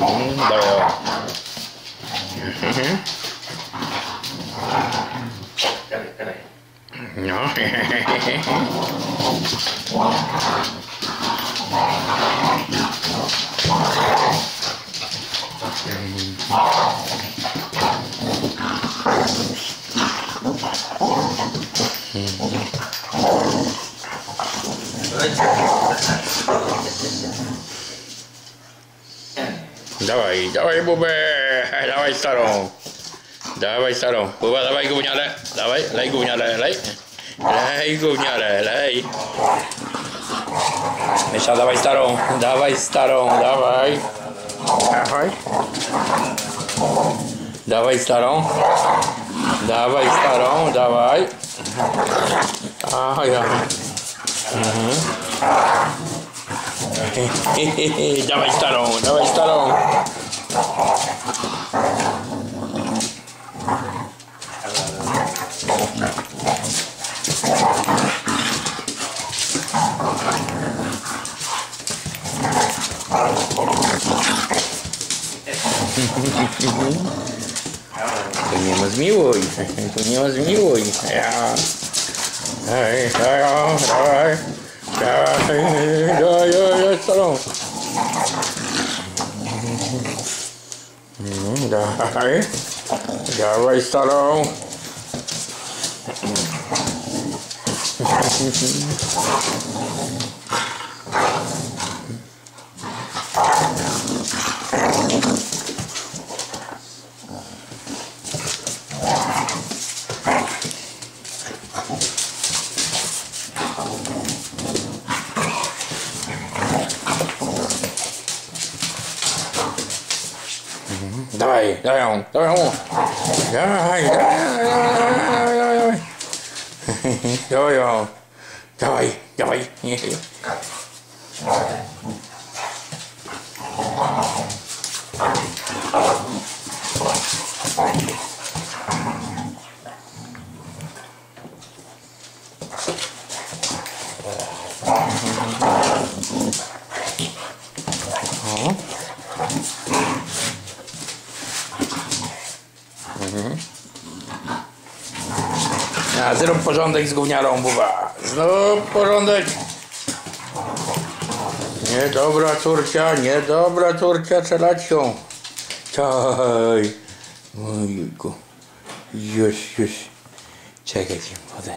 món đồ cái này cái này nhỏ Thank you. Dawaj, dawaj bubę, dawaj starą. Dawaj starą. Buba, dawaj gówniarę. Dawaj, lej gówniarę, lej. Lej gówniarę, lej. Mysza, dawaj starą. Dawaj starą, dawaj. Dawaj. Dawaj starą. Dawaj starą, dawaj. A ja. Mhm. Dava estarão, dava estarão. Comemos mil hoje, comemos mil hoje. Ai, ai, ai, ai, ai. Já, já vai estarão. dawaj dawaj ją. Dawaj, dawaj, dawaj, dawaj, dawaj, dawaj. Dawaj ją. Dawaj, dawaj. O. A zrób porządek z gówniarą, buwa. Zrób porządek. Niedobra córcia, niedobra córcia, czelać ją. Czaj. Ojejku. Już, już. Czekaj, wodę.